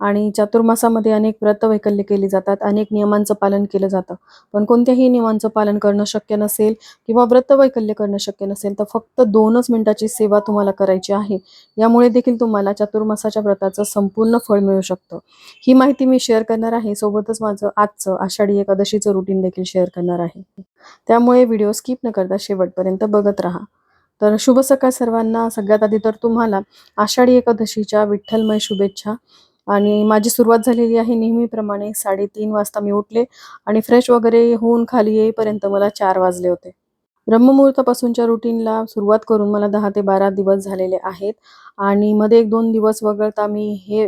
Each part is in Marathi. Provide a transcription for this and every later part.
आणि चातुर्मासामध्ये अनेक व्रत वैकल्य केली जातात अनेक नियमांचं पालन केलं जातं. पण कोणत्याही नियमांचं पालन करणं शक्य नसेल किंवा व्रत वैकल्य करणं शक्य नसेल तर फक्त दोनच मिनिटाची सेवा तुम्हाला करायची आहे. यामुळे देखील तुम्हाला चातुर्मासाच्या व्रताचं संपूर्ण फळ मिळू शकतं. ही माहिती मी शेअर करणार आहे. सोबतच माझं आजचं आषाढी एकादशीचं रुटीन देखील शेअर करणार आहे. त्यामुळे व्हिडिओ स्किप न करता शेवटपर्यंत बघत राहा. तर शुभ सकाळ सर्वांना. सगळ्यात आधी तर तुम्हाला आषाढी एकादशीच्या विठ्ठलमय शुभेच्छा. आणि माझी सुरुवात झालेली आहे नेहमीप्रमाणे साडेतीन वाजता मी उठले आणि फ्रेश वगैरे होऊन खाली येईपर्यंत मला चार वाजले होते. ब्रह्ममुहूर्तापासूनच्या रुटीनला सुरुवात करून मला दहा ते बारा दिवस झालेले आहेत आणि मध्ये एक दोन दिवस वगळता मी हे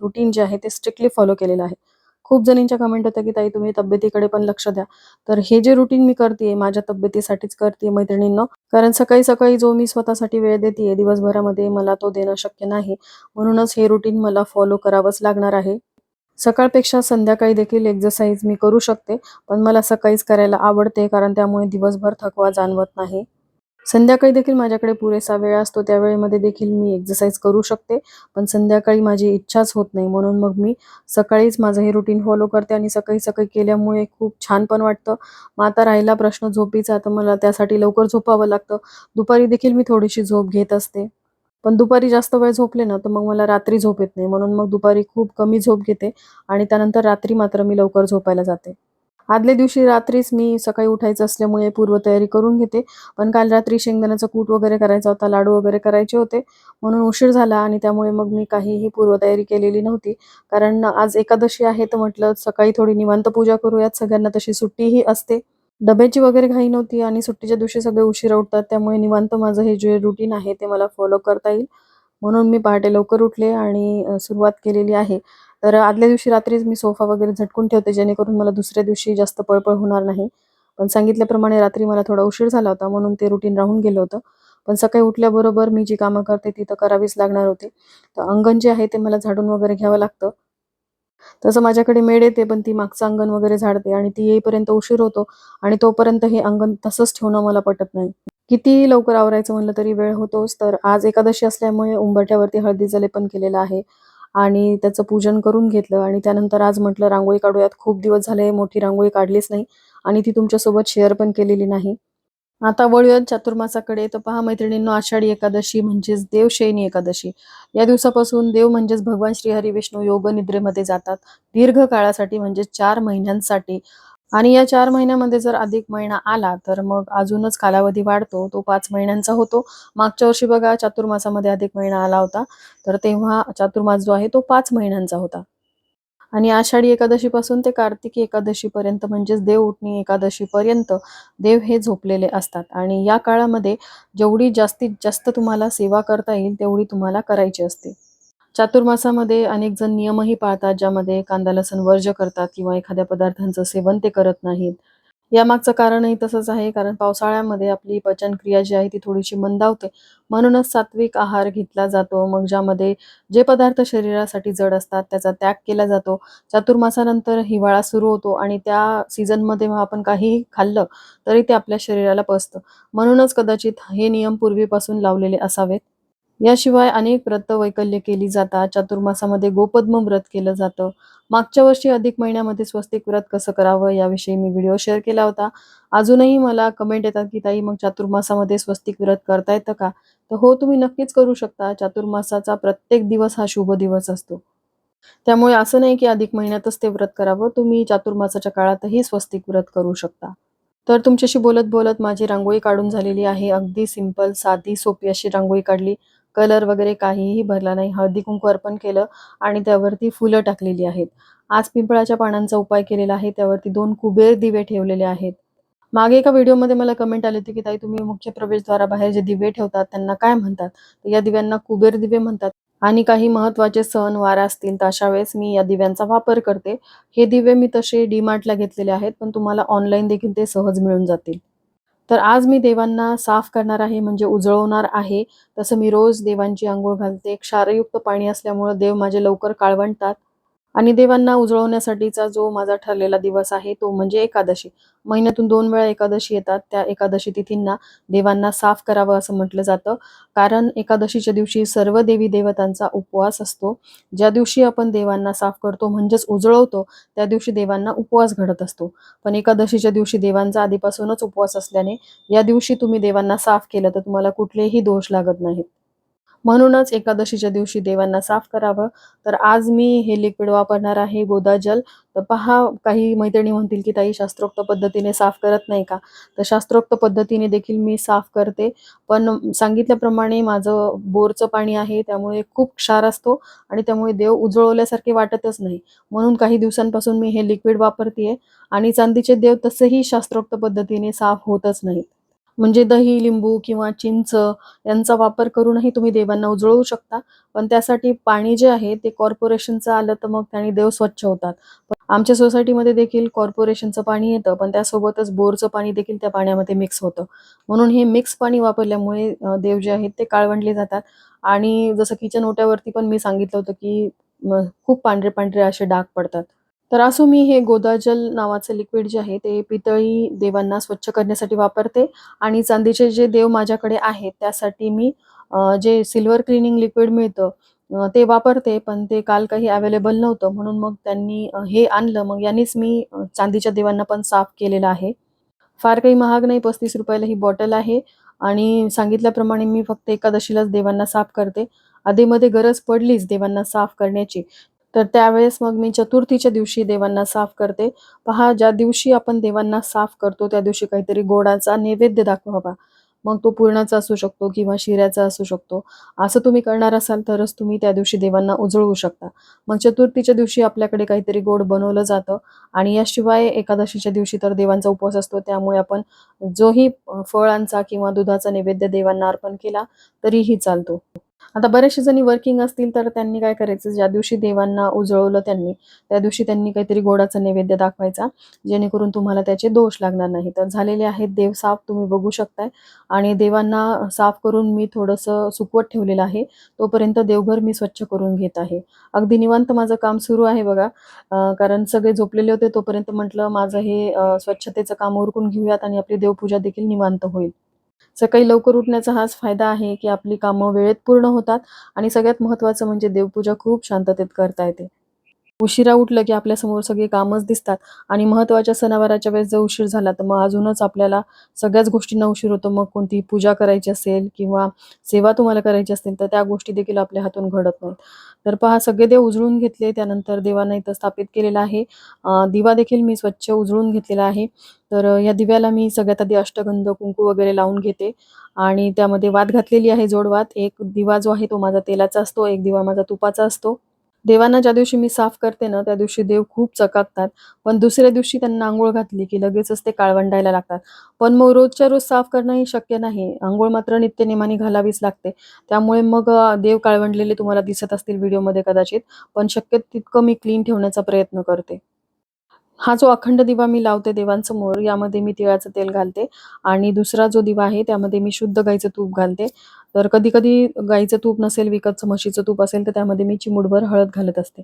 रुटीन जे आहे ते स्ट्रिक्टली फॉलो केलेलं आहे. खूप जणींच्या कमेंट होत्या की ताई तुम्ही तब्येतीकडे पण लक्ष द्या. तर हे जे रुटीन मी करते माझ्या तब्येतीसाठीच करते मैत्रिणींना कारण सकाळी सकाळी जो मी स्वतःसाठी वेळ देते दिवसभरामध्ये मला तो देणं शक्य नाही. म्हणूनच हे रुटीन मला फॉलो करावंच लागणार आहे. सकाळपेक्षा संध्याकाळी देखील एक्झरसाईज मी करू शकते पण मला सकाळीच करायला आवडते कारण त्यामुळे दिवसभर थकवा जाणवत नाही. संध्याकाळी देखील माझ्याकडे पुरेसा वेळ असतो त्या वेळेमध्ये देखील मी एक्झरसाईज करू शकते. पण संध्याकाळी माझी इच्छाच होत नाही म्हणून मग मी सकाळीच माझं हे रुटीन फॉलो करते आणि सकाळी सकाळी केल्यामुळे खूप छान पण वाटतं. मग आता राहिला प्रश्न झोपीचा तर मला त्यासाठी लवकर झोपावं लागतं. दुपारी देखील मी थोडीशी झोप घेत असते. पण दुपारी जास्त वेळ झोपले ना तर मग मला रात्री झोप येत नाही. म्हणून मग दुपारी खूप कमी झोप घेते आणि त्यानंतर रात्री मात्र मी लवकर झोपायला जाते. आदल्या दिवशी रात्रीच मी सकाळी उठायचं असल्यामुळे पूर्वतयारी करून घेते. पण काल रात्री शेंगदाण्याचा कूट वगैरे करायचा होता लाडू वगैरे करायचे होते. म्हणून उशीर झाला आणि त्यामुळे मग मी काहीही पूर्वतयारी केलेली नव्हती. कारण आज एकादशी आहे तर म्हटलं सकाळी थोडी निवांत पूजा करूयात. सगळ्यांना तशी सुट्टीही असते. डब्याची वगैरे घाई नव्हती आणि सुट्टीच्या दिवशी सगळे उशिरा उठतात. त्यामुळे निवांत माझं हे जे रुटीन आहे ते मला फॉलो करता येईल. म्हणून मी पहाटे लवकर उठले आणि सुरुवात केलेली आहे. तर आदल्या दिवशी रात्रीच मी सोफा वगैरे झटकून ठेवते जेणेकरून मला दुसऱ्या दिवशी जास्त पळपळ होणार नाही. पण सांगितल्याप्रमाणे रात्री मला थोडा उशीर झाला होता म्हणून ते रुटीन राहून गेलं होतं. पण सकाळी उठल्याबरोबर मी जी कामं करते ती तर करावीच लागणार होती. तर अंगण जे आहे ते मला झाडून वगैरे घ्यावं लागतं. तसं माझ्याकडे मेड येते पण ती मागचं अंगण वगैरे झाडते आणि ती येईपर्यंत उशीर होतो आणि तोपर्यंत हे अंगण तसंच ठेवणं मला पटत नाही. किती लवकर आवरायचं म्हणलं तरी वेळ होतोच तर आज एकादशी असल्यामुळे उंबरठ्यावरती हळदी पण केलेलं आहे. आणि त्याचं पूजन करून घेतलं. आणि त्यानंतर आज म्हटलं रांगोळी काढूयात. खूप दिवस झाले मोठी रांगोळी काढलीच नाही. आणि ती तुमच्यासोबत शेअर पण केलेली नाही. आता वळूयात चातुर्मासाकडे. तर पहा मैत्रिणींनो आषाढी एकादशी म्हणजेच देवशयनी एकादशी. या दिवसापासून देव म्हणजेच भगवान श्रीहरी विष्णू योग निद्रेमध्ये जातात. दीर्घ काळासाठी म्हणजे चार महिन्यांसाठी. आणि या चार महिन्यामध्ये जर अधिक महिना आला तर मग अजूनच कालावधी वाढतो. तो पाच महिन्यांचा होतो. मागच्या वर्षी बघा चातुर्मासामध्ये अधिक महिना आला होता. तर तेव्हा चातुर्मास जो आहे तो पाच महिन्यांचा होता. आणि आषाढी एकादशीपासून ते कार्तिकी एकादशीपर्यंत म्हणजेच देव उठणी एकादशीपर्यंत देव हे झोपलेले असतात. आणि या काळामध्ये जेवढी जास्तीत जास्त तुम्हाला सेवा करता येईल तेवढी तुम्हाला करायची असते. चातुर्मासामध्ये अनेक जण नियमही पाळतात ज्यामध्ये कांदा लसण वर्ज करतात किंवा एखाद्या पदार्थांचं सेवन ते करत नाहीत. यामागचं कारणही तसंच आहे कारण पावसाळ्यामध्ये आपली पचनक्रिया जी आहे ती थोडीशी मंदावते. म्हणूनच सात्विक आहार घेतला जातो. मग ज्यामध्ये जे पदार्थ शरीरासाठी जड असतात त्याचा त्याग केला जातो. चातुर्मासानंतर हिवाळा सुरू होतो आणि त्या सीझनमध्ये मग आपण काही खाल्लं तरी ते आपल्या शरीराला पचतं. म्हणूनच कदाचित हे नियम पूर्वीपासून लावलेले असावेत. याशिवाय अनेक व्रत वैकल्य केली जातात. चातुर्मासामध्ये गोपद्म व्रत केलं जातं. मागच्या वर्षी अधिक महिन्यामध्ये स्वस्तिक व्रत कसं करावं याविषयी मी व्हिडिओ शेअर केला होता. अजूनही मला कमेंट येतात की ताई मग चातुर्मासामध्ये स्वस्तिक व्रत करता येतं का? तर हो तुम्ही नक्कीच करू शकता. चातुर्मासाचा प्रत्येक दिवस हा शुभ दिवस असतो. त्यामुळे असं नाही की अधिक महिन्यातच ते व्रत करावं. तुम्ही चातुर्मासाच्या काळातही स्वस्तिक व्रत करू शकता. तर तुमच्याशी बोलत बोलत माझी रांगोळी काढून झालेली आहे. अगदी सिंपल साधी सोपी अशी रांगोळी काढली. कलर वगैरे काहीही भरला नाही. हळदी कुंकू अर्पण केलं आणि त्यावरती फुलं टाकलेली आहेत. आज पिंपळाच्या पानांचा उपाय केलेला आहे. त्यावरती दोन कुबेर दिवे ठेवलेले आहेत. मागे एका व्हिडिओमध्ये मला कमेंट आली होती की ताई तुम्ही मुख्य प्रवेशद्वाराबाहेर जे दिवे ठेवतात त्यांना काय म्हणतात? या दिव्यांना कुबेर दिवे म्हणतात. आणि काही महत्त्वाचे सण वार असतील तर अशा वेळेस मी या दिव्यांचा वापर करते. हे दिवे मी तसे डीमार्टला घेतलेले आहेत पण तुम्हाला ऑनलाईन देखील ते सहज मिळून जातील. तर आज मी देवांना साफ करणार आहे म्हणजे उजळवणार आहे. तसं मी रोज देवांची आंघोळ घालते. क्षारयुक्त पाणी असल्यामुळं देव माझे लवकर काळवंटतात आणि देवांना उजळवण्यासाठीचा जो माझा ठरलेला दिवस आहे तो म्हणजे एकादशी. महिन्यातून दोन वेळा एकादशी येतात. त्या एकादशी तिथींना देवांना साफ करावं असं म्हटलं जातं. कारण एकादशीच्या दिवशी सर्व देवी देवतांचा उपवास असतो. ज्या दिवशी आपण देवांना साफ करतो म्हणजेच उजळवतो त्या दिवशी देवांना उपवास घडत असतो. पण एकादशीच्या दिवशी देवांचा आधीपासूनच उपवास असल्याने या दिवशी तुम्ही देवांना साफ केलं तर तुम्हाला कुठलेही दोष लागत नाहीत. म्हणूनच एकादशीच्या दिवशी देवांना साफ करावं. तर आज मी हे लिक्विड वापरणार आहे गोदाजल तर पहा काही मैत्रिणी म्हणतील की ताई शास्त्रोक्त पद्धतीने साफ करत नाही का? तर शास्त्रोक्त पद्धतीने देखील मी साफ करते. पण सांगितल्याप्रमाणे माझं बोरचं पाणी आहे त्यामुळे खूप क्षार असतो आणि त्यामुळे देव उजळवल्यासारखे वाटतच नाही. म्हणून काही दिवसांपासून मी हे लिक्विड वापरतेय आणि चांदीचे देव तसेही शास्त्रोक्त पद्धतीने साफ होतच नाहीत. म्हणजे दही लिंबू किंवा चिंच यांचा वापर करूनही तुम्ही देवांना उजळवू शकता. पण त्यासाठी पाणी जे आहे ते कॉर्पोरेशनचं आलं तर मग त्याने देव स्वच्छ होतात. पण आमच्या सोसायटीमध्ये देखील कॉर्पोरेशनचं पाणी येतं पण त्यासोबतच बोरचं पाणी देखील त्या पाण्यामध्ये मिक्स होतं. म्हणून हे मिक्स पाणी वापरल्यामुळे देव जे आहेत ते काळवंडले जातात. आणि जसं किचन ओट्यावरती पण मी सांगितलं होतं की खूप पांढरे पांढरे असे डाग पडतात. तर असो मी हे गोदाजल नावाचं लिक्विड जे आहे ते पितळी देवांना स्वच्छ करण्यासाठी वापरते. आणि चांदीचे जे देव माझ्याकडे आहेत त्यासाठी मी जे सिल्वर क्लिनिंग लिक्विड मिळतं ते वापरते. पण ते काल काही अवेलेबल नव्हतं. म्हणून मग त्यांनी हे आणलं. मग यांनीच मी चांदीच्या देवांना पण साफ केलेलं आहे. फार काही महाग नाही. पस्तीस रुपयाला ही बॉटल आहे. आणि सांगितल्याप्रमाणे मी फक्त एकादशीलाच देवांना साफ करते. आधीमध्ये गरज पडलीच देवांना साफ करण्याची. तर त्यावेळेस मग मी चतुर्थीच्या दिवशी देवांना साफ करते. पहा ज्या दिवशी आपण देवांना साफ करतो त्या दिवशी काहीतरी गोडाचा नैवेद्य दाखवावा मग तो पुरणाचा असू शकतो किंवा शिऱ्याचा असू शकतो. असं तुम्ही करणार असाल तरच तुम्ही त्या दिवशी देवांना उजळवू शकता. मग चतुर्थीच्या दिवशी आपल्याकडे काहीतरी गोड बनवलं जातं आणि याशिवाय एकादशीच्या दिवशी तर देवांचा उपवास असतो. त्यामुळे आपण जोही फळांचा किंवा दुधाचा नैवेद्य देवांना अर्पण केला तरीही चालतो. आता बरेचसे जणी वर्किंग असतील तर त्यांनी काय करायचं? ज्या दिवशी देवांना उजळवलं त्यांनी त्या दिवशी त्यांनी काहीतरी गोडाचा नैवेद्य दाखवायचा जेणेकरून तुम्हाला त्याचे दोष लागणार नाही. तर झालेले आहेत देव साफ तुम्ही बघू शकताय. आणि देवांना साफ करून मी थोडंसं सुकवत ठेवलेलं आहे. तोपर्यंत देवघर मी स्वच्छ करून घेत आहे. अगदी निवांत माझं काम सुरू आहे बघा. कारण सगळे झोपलेले होते तोपर्यंत म्हटलं माझं हे स्वच्छतेचं काम उरकून घेऊयात आणि आपली देवपूजा देखील निवांत होईल. सकाळी लवकर उठण्याचा हाच फायदा आहे की आपली कामं वेळेत पूर्ण होतात आणि सगळ्यात महत्त्वाचं म्हणजे देवपूजा खूप शांततेत करता येते. उशिरा उठलं की आपल्यासमोर सगळी कामच दिसतात. आणि महत्त्वाच्या सणावाराच्या वेळेस जर उशीर झाला तर मग अजूनच आपल्याला सगळ्याच गोष्टींना उशीर होतो. मग कोणती पूजा करायची असेल किंवा सेवा तुम्हाला करायची असेल तर त्या गोष्टी देखील आपल्या हातून घडत नाहीत. तर पहा सगळे देव उजळून घेतले त्यानंतर देवांना इथं स्थापित केलेला आहे. दिवा देखील मी स्वच्छ उजळून घेतलेला आहे. तर या दिव्याला मी सगळ्यात आधी अष्टगंध कुंकू वगैरे लावून घेते. आणि त्यामध्ये वात घातलेली आहे जोडवात. एक दिवा जो आहे तो माझा तेलाचा असतो. एक दिवा माझा तुपाचा असतो. देवांना ज्या दिवशी मी साफ करते ना त्या दिवशी देव खूप चकाकतात. पण दुसऱ्या दिवशी त्यांना आंघोळ घातली की लगेचच ते काळवंडायला लागतात. पण मग रोजच्या रोज साफ करणंही शक्य नाही. आंघोळ मात्र नित्यनेमाने घालावीच लागते. त्यामुळे मग देव काळवंडलेले तुम्हाला दिसत असतील व्हिडिओमध्ये कदाचित. पण शक्य तितकं मी क्लीन ठेवण्याचा प्रयत्न करते. हा जो अखंड दिवा मी लावते देवांसमोर यामध्ये मी तिळाचं तेल घालते आणि दुसरा जो दिवा आहे त्यामध्ये मी शुद्ध गाईचं तूप घालते. तर कधी कधी गाईचं तूप नसेल विकतचं म्हशीचं तूप असेल तर त्यामध्ये मी चिमूटभर हळद घालत असते.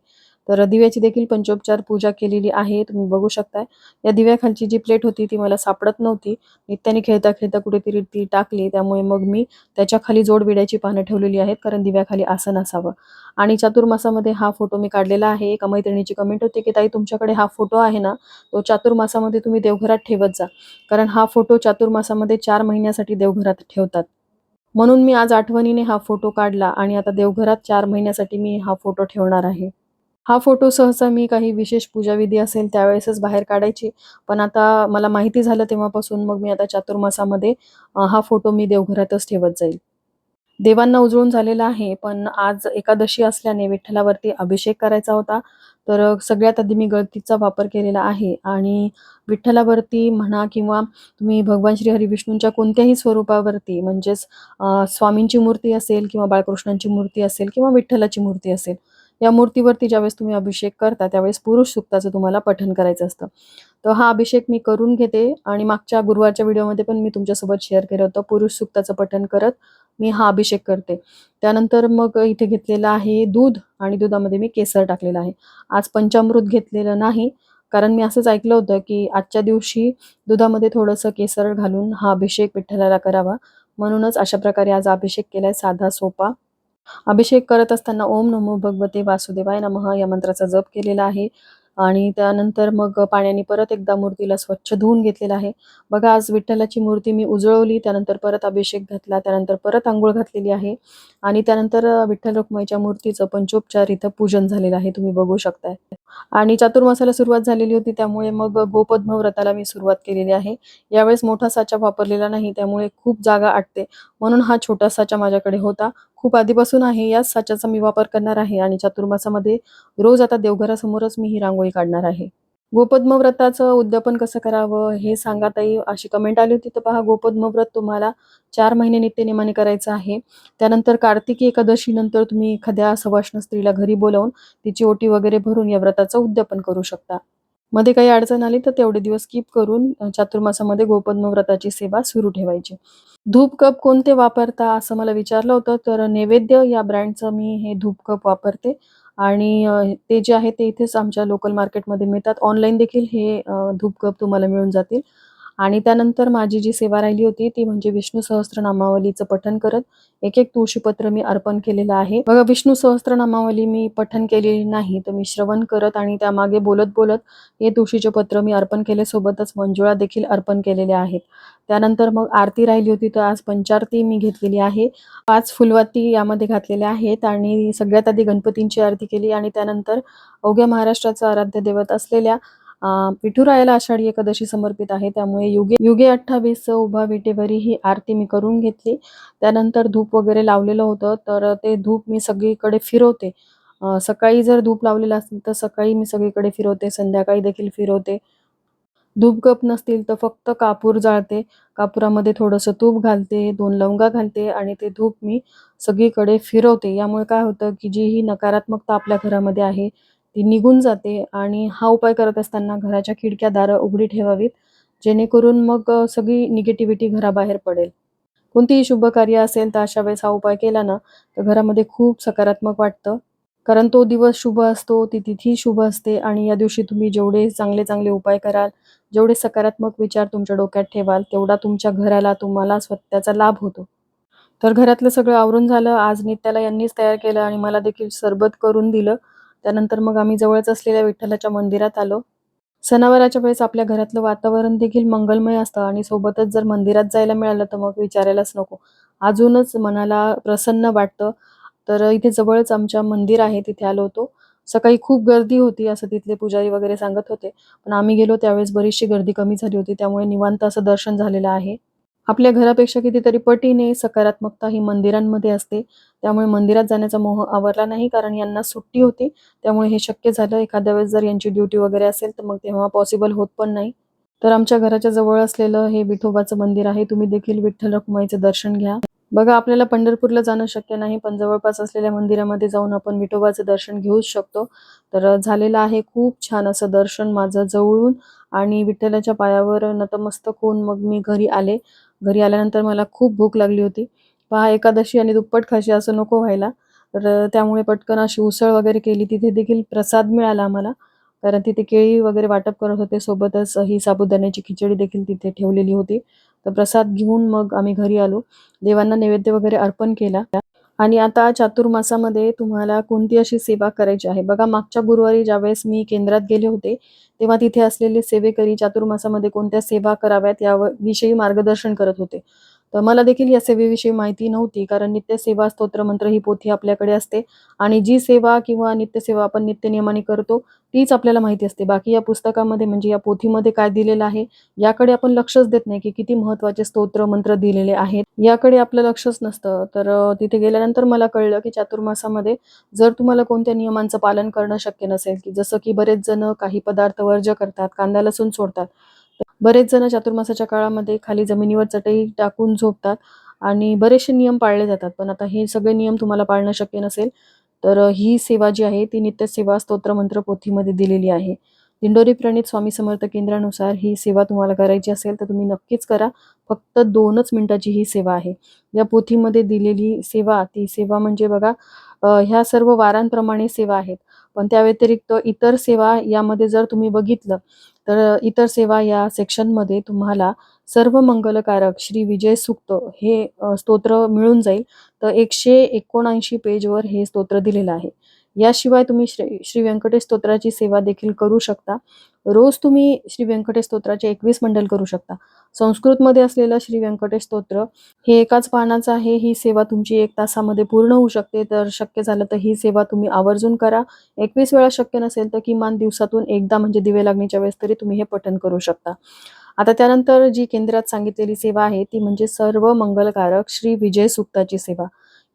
तर दिव्याची देखील पंचोपचार पूजा केलेली आहे. तुम्ही बघू शकताय. या दिव्याखालची जी प्लेट होती ती मला सापडत नव्हती. नित्याने खेळता खेळता कुठेतरी ती टाकली. त्यामुळे मग मी त्याच्याखाली जोडविड्याची पानं ठेवलेली आहेत कारण दिव्याखाली आसन असावं. आणि चातुर्मासामध्ये हा फोटो मी काढलेला आहे. एका मैत्रिणीची कमेंट होती की ताई तुमच्याकडे हा फोटो आहे ना तो चातुर्मासामध्ये तुम्ही देवघरात ठेवत जा. कारण हा फोटो चातुर्मासामध्ये चार महिन्यासाठी देवघरात ठेवतात. म्हणून मी आज आठवणीने हा फोटो काढला आणि आता देवघरात चार महिन्यासाठी मी हा फोटो ठेवणार आहे. हा फोटो सहसा मी काही विशेष पूजाविधी असेल त्यावेळेसच बाहेर काढायची. पण आता मला माहिती झालं तेव्हापासून मग मी आता चातुर्मासामध्ये हा फोटो मी देवघरातच ठेवत जाईल. देवांना उजळून झालेला आहे पण आज एकादशी असल्याने विठ्ठलावरती अभिषेक करायचा होता. तर सगळ्यात आधी मी गळतीचा वापर केलेला आहे आणि विठ्ठलावरती म्हणा किंवा तुम्ही भगवान श्री हरिविष्णूंच्या कोणत्याही स्वरूपावरती म्हणजेच स्वामींची मूर्ती असेल किंवा बाळकृष्णांची मूर्ती असेल किंवा विठ्ठलाची मूर्ती असेल या मूर्तीवरती ज्यावेळेस तुम्ही अभिषेक करता त्यावेळेस पुरुष सुक्ताचं तुम्हाला पठन करायचं असतं. तर हा अभिषेक मी करून घेते आणि मागच्या गुरुवारच्या व्हिडिओमध्ये पण मी तुमच्यासोबत शेअर केलं होतं पुरुष सुक्ताचं पठन करत मी हा अभिषेक करते. त्यानंतर मग इथे घेतलेलं आहे दूध आणि दुधामध्ये मी केसर टाकलेलं आहे. आज पंचामृत घेतलेलं नाही कारण मी असंच ऐकलं होतं की आजच्या दिवशी दुधामध्ये थोडंसं केसर घालून हा अभिषेक विठ्ठलाला करावा. म्हणूनच अशा प्रकारे आज अभिषेक केलाय साधा सोपा. अभिषेक करत असताना ओम नमो भगवते वासुदेवाय नमः या मंत्राचा जप केलेला आहे. आणि त्यानंतर मग पाण्याने परत एकदा मूर्तीला स्वच्छ धुवून घेतलेला आहे. बघा आज विठ्ठलाची मूर्ती मी उजळवली त्यानंतर परत अभिषेक घातला त्यानंतर परत आंघोळ घातलेली आहे. आणि त्यानंतर विठ्ठल रुक्माईच्या मूर्तीचं पंचोपचार इथं पूजन झालेलं आहे तुम्ही बघू शकताय. आणि चातुर्मासाला सुरुवात झालेली होती त्यामुळे मग गोपद्म व्रताला मी सुरुवात केलेली आहे. यावेळेस मोठा साचा वापरलेला नाही त्यामुळे खूप जागा आटते. म्हणून हा छोटा साचा माझ्याकडे होता. खूप आधीपासून आहे याच साच्याचा मी वापर करणार आहे आणि चातुर्मासामध्ये रोज आता देवघरासमोरच मी ही रांगोळी काढणार आहे. गोपद्म व्रताचं उद्यापन कसं करावं हे सांगा ताई अशी कमेंट आली होती. तर पहा गोपद्म व्रत तुम्हाला चार महिने नित्यनेमाने करायचं आहे. त्यानंतर कार्तिकी एकादशी नंतर तुम्ही एखाद्या सवाष्ण स्त्रीला घरी बोलावून तिची ओटी वगैरे भरून या व्रताचं उद्यापन करू शकता. मध्ये काही अडचण आली तर तेवढे दिवस स्किप करून चातुर्मासामध्ये गोपद्म व्रताची सेवा सुरू ठेवायची. धूप कप कोणते वापरता असं मला विचारलं होतं तर नैवेद्य या ब्रँडचं मी हे धूप कप वापरते. आणि ते जे आहे ते इथेच आमच्या लोकल मार्केटमध्ये मिळतात. ऑनलाईन देखील हे धूप कप तुम्हाला मिळून जातील. आणि त्यानंतर माझी जी सेवा राहिली होती ती म्हणजे विष्णू सहस्त्रनामावलीचं पठन करत एक एक तुळशीपत्र मी अर्पण केलेलं आहे. बघा विष्णू सहस्त्रनामावली मी पठन केलेली नाही तर मी श्रवण करत आणि त्यामागे बोलत बोलत हे तुळशीचे पत्र मी अर्पण केले सोबतच मंजुळा देखील अर्पण केलेल्या आहेत. त्यानंतर मग आरती राहिली होती तर आज पंचारती मी घेतलेली आहे. पाच फुलवाती यामध्ये घातलेल्या आहेत आणि सगळ्यात आधी गणपतींची आरती केली आणि त्यानंतर अवघ्या महाराष्ट्राचं आराध्य दैवत असलेल्या विठुरायाला आषाढी एकादशी समर्पित आहे. त्यामुळे युगे युगे अठ्ठावीस उभा विटेवरी ही आरती मी करून घेतली. त्यानंतर धूप वगैरे लावलेलं होतं तर ते धूप मी सगळीकडे फिरवते. सकाळी जर धूप लावलेलं असेल तर सकाळी मी सगळीकडे फिरवते. संध्याकाळी देखील फिरवते. धूप कप नसतील तर फक्त कापूर जाळते. कापुरामध्ये थोडंसं तूप घालते दोन लवंगा घालते आणि ते धूप मी सगळीकडे फिरवते. यामुळे काय होतं की जी ही नकारात्मकता आपल्या घरामध्ये आहे ती निघून जाते आणि हा उपाय करत असताना घराच्या खिडक्या दारं उघडी ठेवावीत जेणेकरून मग सगळी निगेटिव्हिटी घराबाहेर पडेल. कोणतीही शुभ कार्य असेल तर अशा वेळेस हा उपाय केला ना तर घरामध्ये खूप सकारात्मक वाटतं. कारण तो दिवस शुभ असतो ती तिथी शुभ असते आणि या दिवशी तुम्ही जेवढे चांगले चांगले उपाय कराल जेवढे सकारात्मक विचार तुमच्या डोक्यात ठेवाल तेवढा तुमच्या घराला तुम्हाला स्वतःचा लाभ होतो. तर घरातलं सगळं आवरून झालं आज नित्याला यांनीच तयार केलं आणि मला देखील सरबत करून दिलं. त्यानंतर मग आम्ही जवळच असलेल्या विठ्ठलाच्या मंदिरात आलो. सणावाराच्या वेळेस आपल्या घरातलं वातावरण देखील मंगलमय असतं आणि सोबतच जर मंदिरात जायला मिळालं तर मग विचारायलाच नको. अजूनच मनाला प्रसन्न वाटतं. तर इथे जवळच आमच्या मंदिर आहे तिथे आलो होतो. सकाळी खूप गर्दी होती असं तिथले पुजारी वगैरे सांगत होते. पण आम्ही गेलो त्यावेळेस बरीचशी गर्दी कमी झाली होती त्यामुळे निवांत असं दर्शन झालेलं आहे. आपल्या घरापेक्षा कितीतरी पटीने सकारात्मकता ही मंदिरांमध्ये असते. त्यामुळे मंदिरात जाण्याचा मोह आवरला नाही कारण यांना सुट्टी होती. त्यामुळे हे शक्य झालं. एखाद्या वेळेस जर यांची ड्युटी वगैरे असेल तर मग तेव्हा पॉसिबल होत पण नाही. तर आमच्या घराच्या जवळ असलेलं हे विठोबाचं मंदिर आहे. तुम्ही देखील विठ्ठल रखुमाईचं दर्शन घ्या. बघा आपल्याला पंढरपूरला जाणं शक्य नाही पण जवळपास असलेल्या मंदिरामध्ये जाऊन आपण विठोबाचं दर्शन घेऊच शकतो. तर झालेलं आहे खूप छान असं दर्शन माझं जवळून आणि विठ्ठलाच्या पायावर नतमस्तक होऊन मग मी घरी आले. घरी आल्यानंतर मला खूप भूक लागली होती. पहा एकादशी आणि दुप्पट खाशी असं नको व्हायला. तर त्यामुळे पटकन अशी उसळ वगैरे केली. तिथे देखील प्रसाद मिळाला आम्हाला. कारण तिथे केळी वगैरे वाटप करत होते. सोबतच ही साबुदाण्याची खिचडी देखील तिथे ठेवलेली होती. तर प्रसाद घेऊन मग आम्ही घरी आलो. देवांना नैवेद्य वगैरे अर्पण केला. आणि आता चातुर्मासामध्ये तुम्हाला कोणती अशी सेवा करायची आहे? बघा मागच्या गुरुवारी ज्यावेळेस मी केंद्रात गेले होते तेव्हा तिथे असलेले सेवेकरी चातुर्मासामध्ये कोणत्या सेवा कराव्यात याविषयी मार्गदर्शन करत होते. तर मला देखील या सेवेविषयी माहिती नव्हती कारण नित्यसेवा स्तोत्रमंत्र ही पोथी आपल्याकडे असते. आणि जी सेवा किंवा नित्यसेवा आपण नित्य नियमाने करतो तीच आपल्याला माहिती असते. बाकी या पुस्तकामध्ये म्हणजे या पोथीमध्ये काय दिलेलं आहे याकडे आपण लक्षच देत नाही की किती महत्त्वाचे स्तोत्र मंत्र दिलेले आहेत. याकडे आपलं लक्षच नसतं. तर तिथे गेल्यानंतर मला कळलं की चातुर्मासामध्ये जर तुम्हाला कोणत्या नियमांचं पालन करणं शक्य नसेल की जसं की बरेच जण काही पदार्थ वर्ज्य करतात कांदा लसूण सोडतात बरेच जण चातुर्मासाच्या काळामध्ये खाली जमिनीवर चटई टाकून झोपतात आणि बरेचसे नियम पाळले जातात. पण आता हे सगळे नियम तुम्हाला पाळणं शक्य नसेल तर ही सेवा जी आहे ती नित्यसेवा स्तोत्र मंत्र पोथीमध्ये दिलेली आहे. दिंडोरी प्रणित स्वामी समर्थ केंद्रानुसार ही सेवा तुम्हाला करायची असेल तर तुम्ही नक्कीच करा. फक्त दोनच मिनिटाची ही सेवा आहे. या पोथीमध्ये दिलेली सेवा ती सेवा म्हणजे बघा ह्या सर्व वारांप्रमाणे सेवा आहेत. पण त्या व्यतिरिक्त इतर सेवा यामध्ये जर तुम्ही बघितलं तर इतर सेवा या सेक्शनमध्ये तुम्हाला सर्व मंगलकारक श्री विजय सुक्त हे स्तोत्र मिळून जाईल. तर एकशे एकोणऐंशी पेजवर हे स्तोत्र दिलेलं आहे. याशिवाय तुम्ही श्री श्री व्यंकटेश स्तोत्राची सेवा देखील करू शकता. रोज तुम्ही श्री व्यंकटेश स्तोत्राचे एकवीस मंडल करू शकता. संस्कृतमध्ये असलेलं श्री व्यंकटेश स्तोत्र हे एकाच पानाचं आहे. ही सेवा तुमची एक तासामध्ये पूर्ण होऊ शकते. तर शक्य झालं तर ही सेवा तुम्ही आवर्जून करा. एकवीस वेळा शक्य नसेल तर किमान दिवसातून एकदा म्हणजे दिवे लागण्याच्या वेळेस तरी तुम्ही हे पठण करू शकता. आता त्यानंतर जी केंद्रात सांगितलेली सेवा आहे ती म्हणजे सर्व मंगलकारक श्री विजय सुक्ताची सेवा.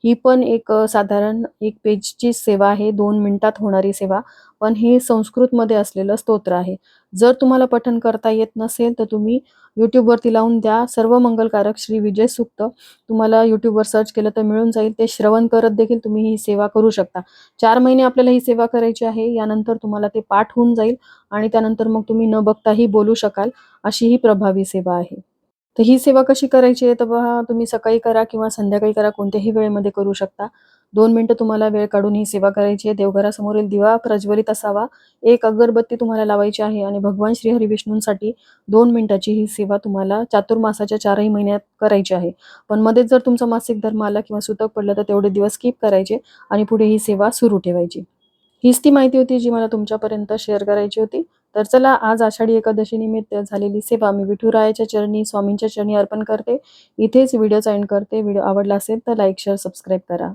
ही पण एक साधारण एक पेजची सेवा आहे दोन मिनिटात होणारी सेवा. पण हे संस्कृतमध्ये असलेलं स्तोत्र आहे. जर तुम्हाला पठन करता येत नसेल तर तुम्ही यूट्यूबवरती लावून द्या. सर्व मंगलकारक श्री विजय सुक्त. तुम्हाला यूट्यूबवर सर्च केलं तर मिळून जाईल. ते श्रवण करत देखील तुम्ही ही सेवा करू शकता. चार महिने आपल्याला ही सेवा करायची आहे. यानंतर तुम्हाला ते पाठ होऊन जाईल आणि त्यानंतर मग तुम्ही न बघताही बोलू शकाल. अशी ही प्रभावी सेवा आहे. तर ही सेवा कशी करायची आहे? तर बघा तुम्ही सकाळी करा किंवा संध्याकाळी करा कोणत्याही वेळेमध्ये करू शकता. दोन मिनटं तुम्हाला वेळ काढून ही सेवा करायची आहे. देवघरासमोरील दिवा प्रज्वलित असावा. एक अगरबत्ती तुम्हाला लावायची आहे आणि भगवान श्री हरी विष्णूंसाठी दोन मिनिटाची ही सेवा तुम्हाला चातुर्मासाच्या चारही महिन्यात करायची आहे. पण मध्येच जर तुमचा मासिक धर्म आला किंवा सुतक पडलं तर तेवढे दिवस स्किप करायचे आणि पुढे ही सेवा सुरू ठेवायची. हीच ती माहिती होती जी मला तुमच्यापर्यंत शेअर करायची होती. तर चला आज आषाढी एकादशी निमित्त झालेली सेवा मी विठुरायाच्या चरणी स्वामींच्या चरणी अर्पण करते. इथेच व्हिडिओचा एंड करते. व्हिडिओ आवडला असेल तर लाईक शेअर सबस्क्राईब करा.